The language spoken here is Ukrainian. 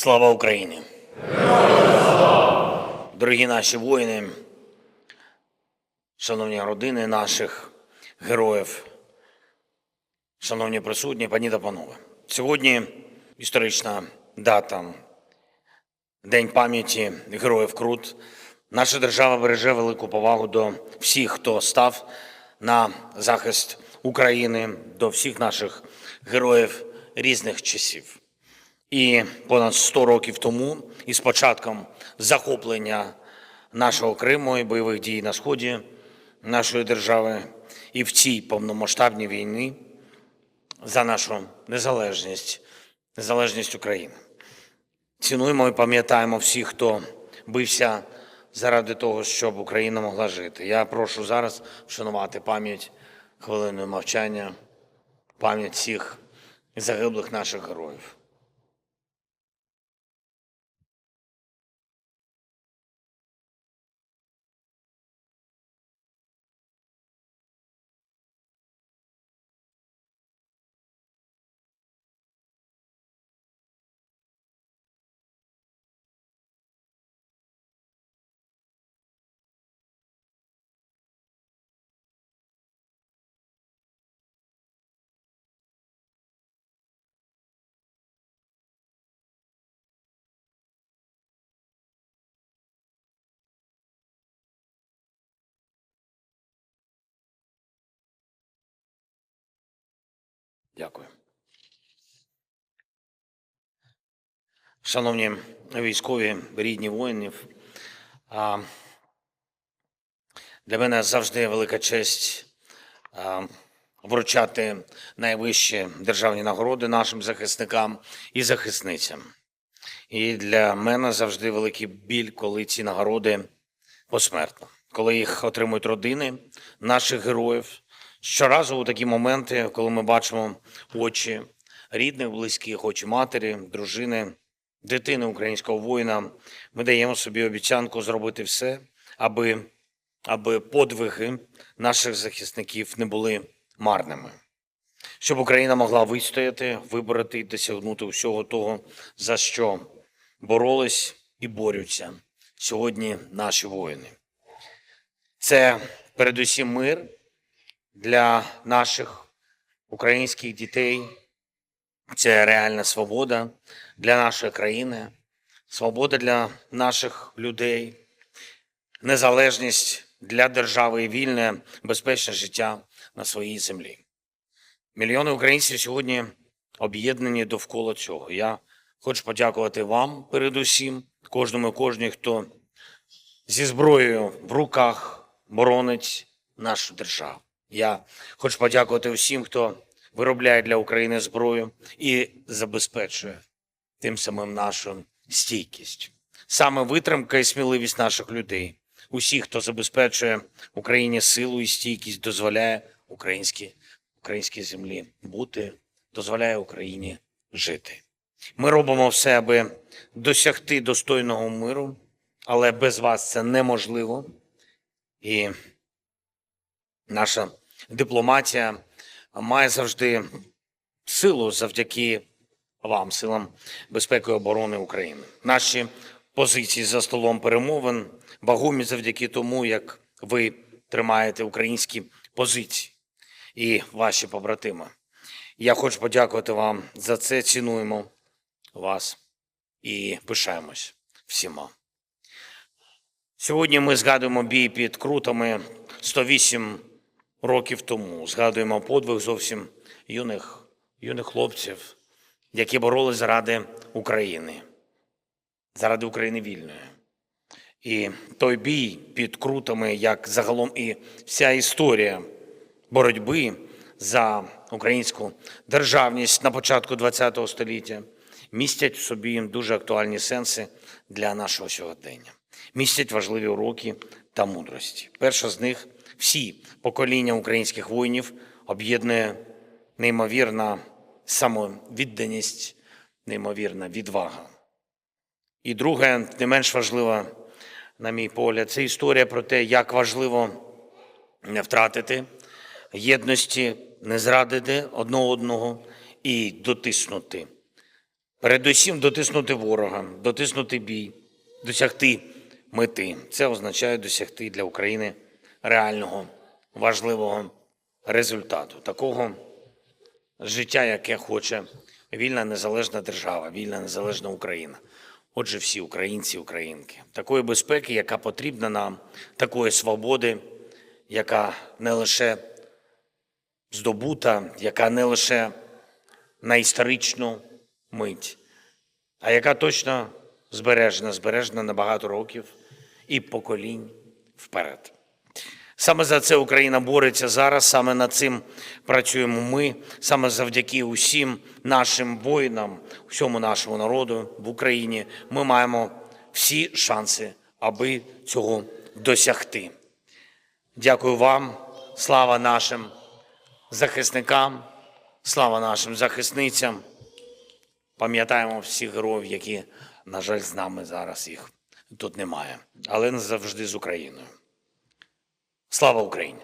Слава Україні! Дорогі наші воїни, шановні родини наших героїв, шановні присутні, пані та панове. Сьогодні історична дата, День пам'яті героїв Крут. Наша держава береже велику повагу до всіх, хто став на захист України, до всіх наших героїв різних часів. І понад 100 років тому, із початком захоплення нашого Криму і бойових дій на сході нашої держави, і в цій повномасштабній війні за нашу незалежність, незалежність України. Цінуємо і пам'ятаємо всіх, хто бився заради того, щоб Україна могла жити. Я прошу зараз вшанувати пам'ять хвилиною мовчання, пам'ять всіх загиблих наших героїв. Дякую. Шановні військові, рідні воїнів, для мене завжди велика честь вручати найвищі державні нагороди нашим захисникам і захисницям. І для мене завжди великий біль, коли ці нагороди посмертно, коли їх отримують родини наших героїв. Щоразу у такі моменти, коли ми бачимо очі рідних, близьких, очі матері, дружини, дитини українського воїна, ми даємо собі обіцянку зробити все, аби, аби подвиги наших захисників не були марними. Щоб Україна могла вистояти, вибороти і досягнути всього того, за що боролись і борються сьогодні наші воїни. Це передусім мир для наших українських дітей. Це реальна свобода для нашої країни, свобода для наших людей, незалежність для держави і вільне, безпечне життя на своїй землі. Мільйони українців сьогодні об'єднані довкола цього. Я хочу подякувати вам, передусім, кожному і кожній, хто зі зброєю в руках боронить нашу державу. Я хочу подякувати всім, хто виробляє для України зброю і забезпечує тим самим нашу стійкість. Саме витримка і сміливість наших людей, усіх, хто забезпечує Україні силу і стійкість, дозволяє українській, українській землі бути, дозволяє Україні жити. Ми робимо все, аби досягти достойного миру, але без вас це неможливо. І наша дипломатія має завжди силу завдяки вам, силам безпеки і оборони України. Наші позиції за столом перемовин вагомі завдяки тому, як ви тримаєте українські позиції і ваші побратими. Я хочу подякувати вам за це. Цінуємо вас і пишаємось всіма. Сьогодні ми згадуємо бій під крутами 108 років тому. Згадуємо подвиг зовсім юних, юних хлопців, які боролись заради України, заради України вільної. І той бій під крутами, як загалом і вся історія боротьби за українську державність на початку ХХ століття, містять в собі дуже актуальні сенси для нашого сьогодення, містять важливі уроки та мудрості. Перша з них всі покоління українських воїнів об'єднує неймовірна самовідданість, неймовірна відвага. І друге, не менш важливо, на мій погляд, це історія про те, як важливо не втратити єдності, не зрадити одне одного і дотиснути Передусім дотиснути ворога, дотиснути бій, досягти мети. Це означає досягти для України реального важливого результату, такого життя, яке хоче вільна незалежна держава, вільна незалежна Україна. Отже, всі українці, українки, такої безпеки, яка потрібна нам, такої свободи, яка не лише здобута, яка не лише на історичну мить, а яка точно збережена, збережена на багато років і поколінь вперед. Саме за це Україна бореться зараз. Саме над цим працюємо ми. Саме завдяки усім нашим воїнам, всьому нашому народу в Україні. Ми маємо всі шанси, аби цього досягти. Дякую вам. Слава нашим захисникам, слава нашим захисницям. Пам'ятаємо всіх героїв, які, на жаль, з нами зараз їх тут немає, але не завжди з Україною. Слава Україні!